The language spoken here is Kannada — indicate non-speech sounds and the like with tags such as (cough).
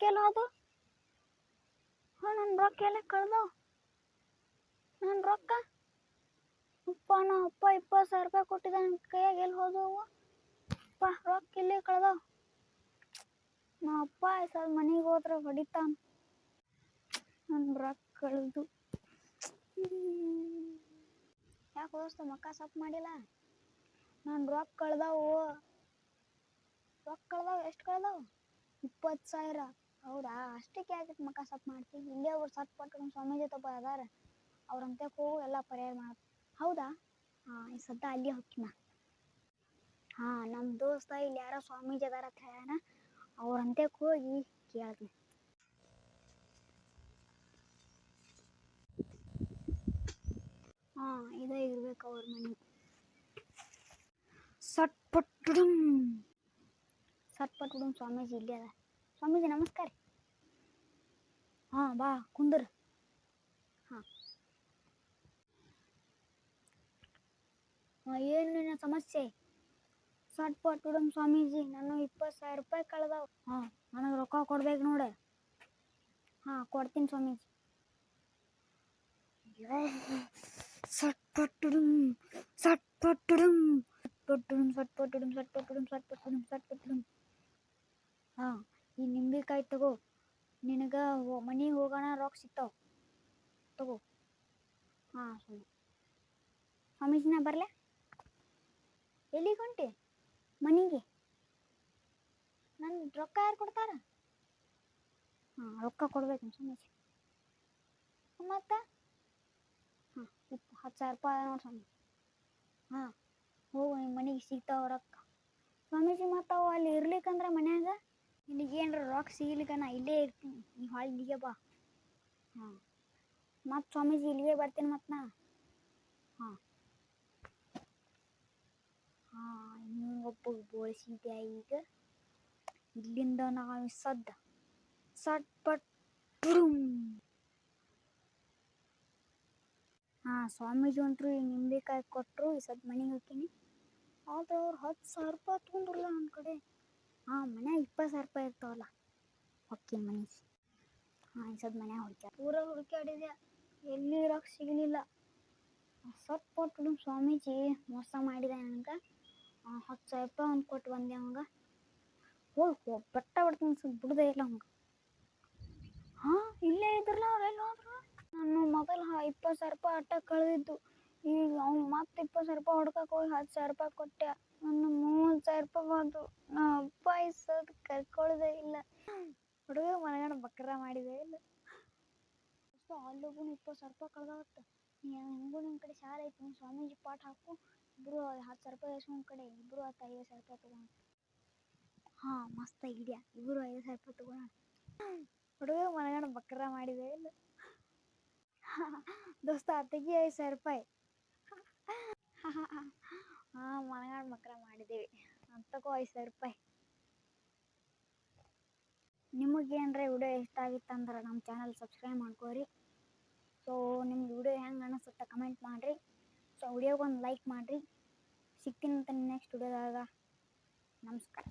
ರೊಕ್ಕ ಎಲ್ಲ ಅದು ನನ್ನ ರೊಕ್ಕ ಎಲ್ಲ ಕಳ್ದವು ನನ್ನ ರೊಕ್ಕ. ಅಪ್ಪ, ನಾ ಅಪ್ಪ ಇಪ್ಪತ್ತು ಸಾವಿರ ರೂಪಾಯಿ ಕೊಟ್ಟಿದ್ದ ನನ್ನ ಕೈಯಾಗ ಎಲ್ಲಿ ಹೋದವು ಅಪ್ಪ, ರೊಕ್ಕ ಇಲ್ಲಿ ಕಳ್ದವು ನಾ ಅಪ್ಪ ಸ್ವಲ್ಪ ಮನೆಗೆ ಹೋದ್ರೆ ಹೊಡಿತಾನ. ನನ್ನ ರೊಕ್ಕ ಕಳೆದು. ಯಾಕೆ ದೋಸ್ತ, ಮಕ್ಕ ಸಪ್ ಮಾಡಿಲ್ಲ? ನನ್ನ ರೊಕ್ಕ ಕಳ್ದವು. ರೊಕ್ಕ ಕಳ್ದವು, ಎಷ್ಟು ಕಳ್ದವು? ಇಪ್ಪತ್ತು ಸಾವಿರ. ಹೌದಾ? ಅಷ್ಟಕ್ಕೆ ಯಾಕೆ ಮಕ್ಕ ಸಪ್ ಮಾಡ್ತಿ ಇಲ್ಲೇ ಅವ್ರು ಸತ್ ಪಟ್ಟು ಸ್ವಾಮೀಜಿ ತಪ್ಪ ಅದಾರ. ಅವ್ರಂತೆ ಹೋಗು ಎಲ್ಲ ಪರಿಹಾರ ಮಾಡ ಹೌದಾ? ಹಾಂ, ಈ ಸದ್ದ ಅಲ್ಲಿ ಹೋಗ್ತೀನ ಹಾಂ ನಮ್ಮ ದೋಸ್ತ ಇಲ್ಲಿ ಯಾರೋ ಸ್ವಾಮೀಜಿ ಅದಾರ ಅಂತ ಹೇಳ್ಯಾನ. ಅವ್ರಂತೆ ಹೋಗಿ ಕೇಳ್ತೀನಿ. ಹಾಂ, ಇದೇ ಇರ್ಬೇಕು ಅವ್ರ ಮನೆ. ಸಟ್ ಪಟ್ಟುಡುಂ ಸಟ್ ಪಟ್ಟುಡುಂ ಸ್ವಾಮೀಜಿ ಇಲ್ಲೇ ಅದ ಸ್ವಾಮೀಜಿ ನಮಸ್ಕಾರ. ಹಾಂ ಬಾ ಕುಂದ್ರ. ಹಾಂ. ಹಾ ಏನು ನಿನ್ನ ಸಮಸ್ಯೆ? ಸಟ್ ಪಟ್ಟುಡುಂ ಸ್ವಾಮೀಜಿ ನಾನು ಇಪ್ಪತ್ತು ಸಾವಿರ ರೂಪಾಯಿ ಕಳೆದವು. ಹಾಂ ನನಗೆ ರೊಕ್ಕ ಕೊಡ್ಬೇಕು ನೋಡಿ. ಹಾಂ ಕೊಡ್ತೀನಿ ಸ್ವಾಮೀಜಿ. ಸಟ್ ಪಟ್ಟುಡುಂ ಸಟ್ ಪಟ್ಟುಡುಂ ಪಟ್ಟುಡುಂ ಸಟ್ ಪಟ್ಟುಡುಂ ಸಟ್ ಪಟ್ಟುಡುಂ ಸಟ್ ಪಟ್ಟುಡುಂ ಸಟ್ ಪಟ್ಟುಡುಂ ಹಾಂ. ಈ ನಿಂಬೆಕಾಯಿ ತಗೋ. ನಿನಗೆ ಮನೆಗೆ ಹೋಗೋಣ ರೊಕ್ಕ ಸಿಗ್ತಾವ. ತಗೋ. ಹಾಂ ಸ್ವಾಮಿ ಸ್ವಾಮೀಜಿನ ಬರಲೆ? ಎಲ್ಲಿಗೆ ಹೊಂಟಿ? ಮನೆಗೆ? ನನ್ನ ರೊಕ್ಕ ಯಾರು ಕೊಡ್ತಾರ? ಹಾಂ, ರೊಕ್ಕ ಕೊಡ್ಬೇಕು ಸುಮ್ಮನೆ ಮತ್ತು? ಹಾಂ ಇಪ್ಪ ಹತ್ತು ಸಾವಿರ ರೂಪಾಯಿ ನೋಡಿ ಸ್ವಾಮಿ. ಹಾಂ, ಹೋಗು ನಿಮ್ಮ ಮನೆಗೆ ಸಿಗ್ತಾವ ರೊಕ್ಕ. ಸ್ವಾಮೀಜಿ ಮತ್ತು ಅಲ್ಲಿ ಮನ್ಯಾಗ ನಿನಗೇನ್ರ ರೊಕ್ಕ ಸಿಗ್ಲಿಕ್ಕ ನಾ ಇಲ್ಲೇ ಇರ್ತೀನಿ ನೀ ಹೊಳ್ ಇಲ್ಲಿಗೆ ಬಾ ಹಾಂ ಮತ್ತು ಸ್ವಾಮೀಜಿ ಇಲ್ಲಿಗೆ ಬರ್ತೀನಿ ಮತ್ತು ನಾ ಹಾಂ ಹಾಂ ಇನ್ನೊಬ್ಬ ಬೋಳಿಸಿದ್ದೆ ಈಗ ಇಲ್ಲಿಂದ ನಾವು ಸದ್ದ ಸಟ್ ಪಟ್ ಟುಡುಂ ಹಾಂ ಸ್ವಾಮೀಜಿ ಅಂತರು ಈಗ ನಿಂಬೆಕಾಯಿ ಕೊಟ್ಟರು ಈ ಸದ್ ಮನೆಗೆ ಹೋಗ್ತೀನಿ ಆದ್ರೆ ಅವ್ರು ಹತ್ತು ಸಾವಿರ ರೂಪಾಯಿ ತೊಗೊಂಡ್ರಲ್ಲ ನನ್ನ ಕಡೆ ಹಾಂ ಮನೆ ಇಪ್ಪತ್ತು ಸಾವಿರ ರೂಪಾಯಿ ಇರ್ತಾವಲ್ಲ ಹೊಕ್ಕಿನ ಮನೆ. ಹಾಂ ಸದ್ ಮನ್ಯಾಗ ಹುಡ್ಕ್ಯಾಡ ಪೂರ ಹುಡುಕಾಡಿದೆ ಎಲ್ಲಿ ಇರೋಕ್ ಸಿಗಲಿಲ್ಲ. ಸತ್ ಕೊಟ್ಟು ಸ್ವಾಮೀಜಿ, ಮೋಸ ಮಾಡಿದೆ ನನಗೆ ಹತ್ತು ಸಾವಿರ ರೂಪಾಯಿ ಒಂದು ಕೊಟ್ಟು ಬಂದೆ ಅವಂಗ. ಹೋಗಿ ಬಟ್ಟ ಬಿಡ್ತೀನಿ ಸ್ವಲ್ಪ ಬಿಡದೆ ಇಲ್ಲ ಅವಂಗ. ಹಾಂ, ಇಲ್ಲೇ ಇದ್ರಲ್ಲ ಅವ್ರು ಹೋದ್ರು? ನಾನು ಮೊದಲು ಇಪ್ಪತ್ತು ಸಾವಿರ ರೂಪಾಯಿ ಅಟ್ಟ ಕಳೆದಿದ್ದು. ಈಗ ಅವ್ನು ಮತ್ತೆ ಇಪ್ಪತ್ತು ಸಾವಿರ ರೂಪಾಯಿ ಹೊಡ್ಕಕ್ಕೆ ಹೋಗಿ ಹತ್ತು ಸಾವಿರ ರೂಪಾಯಿ ಕೊಟ್ಟೆ. ನನ್ನ ಮೂವತ್ತು ಸಾವಿರ ರೂಪಾಯಿ ಬಂದು ನಾ ಅಪ್ಪ ಇಸೋದು ಕರ್ಕೊಳ್ಳೋದೇ ಇಲ್ಲ. ಹುಡುಗ ಮನೆಗಣ ಬಕ್ರ ಮಾಡಿದೆ ಇಲ್ಲ. ಅಷ್ಟು ಅಲ್ಲೊಬ್ಬನು ಇಪ್ಪತ್ತು ಸಾವಿರ ರೂಪಾಯಿ ಕಳ್ದಾವತ್ತು ನೀ ಹೆಂಗೂ ನಿಮ್ಮ ಕಡೆ ಸಾಲ ಐತಿ ನೀನು ಸ್ವಾಮೀಜಿ ಪಾಠ ಹಾಕು. ಇಬ್ಬರು ಹತ್ತು ಸಾವಿರ ರೂಪಾಯಿ ಎಸ್ಕೊಂಡ್ ಕಡೆ ಇಬ್ಬರು ಹತ್ತು ಐದು ಸಾವಿರ ರೂಪಾಯಿ ತೊಗೊಂಡು ಹಾಂ, ಮಸ್ತ್ ಐಡಿಯಾ. ಇಬ್ಬರು ಐದು ಸಾವಿರ ರೂಪಾಯಿ ತೊಗೊಳ ಹುಡುಗ ಮನೆಗಣ ಬಕ್ರ ಮಾಡಿದೆ ಇಲ್ಲ. ದೋಸ್ತ ಅತ್ತಿಗೆ ಐದು ಸಾವಿರ ರೂಪಾಯಿ. (laughs) ಹಾಂ ಮನಗಂಡ ಮಕ್ರ ಮಾಡಿದ್ದೀವಿ ಅಂತಕೋ ಐದು ಸಾವಿರ ರೂಪಾಯಿ. ನಿಮಗೇನರ ವಿಡಿಯೋ ಇಷ್ಟ ಆಗಿತ್ತಂದ್ರೆ ನಮ್ಮ ಚಾನಲ್ ಸಬ್ಸ್ಕ್ರೈಬ್ ಮಾಡ್ಕೋರಿ. ಸೊ ನಿಮ್ಗೆ ವಿಡಿಯೋ ಹೆಂಗೆ ಅನ್ನಿಸುತ್ತೆ ಕಮೆಂಟ್ ಮಾಡಿರಿ. ಸೊ ವಿಡಿಯೋಗೆ ಒಂದು ಲೈಕ್ ಮಾಡಿರಿ. ಸಿಗ್ತೀನಿ ಅಂತ ನೆಕ್ಸ್ಟ್ ವಿಡಿಯೋದಾಗ. ನಮಸ್ಕಾರ.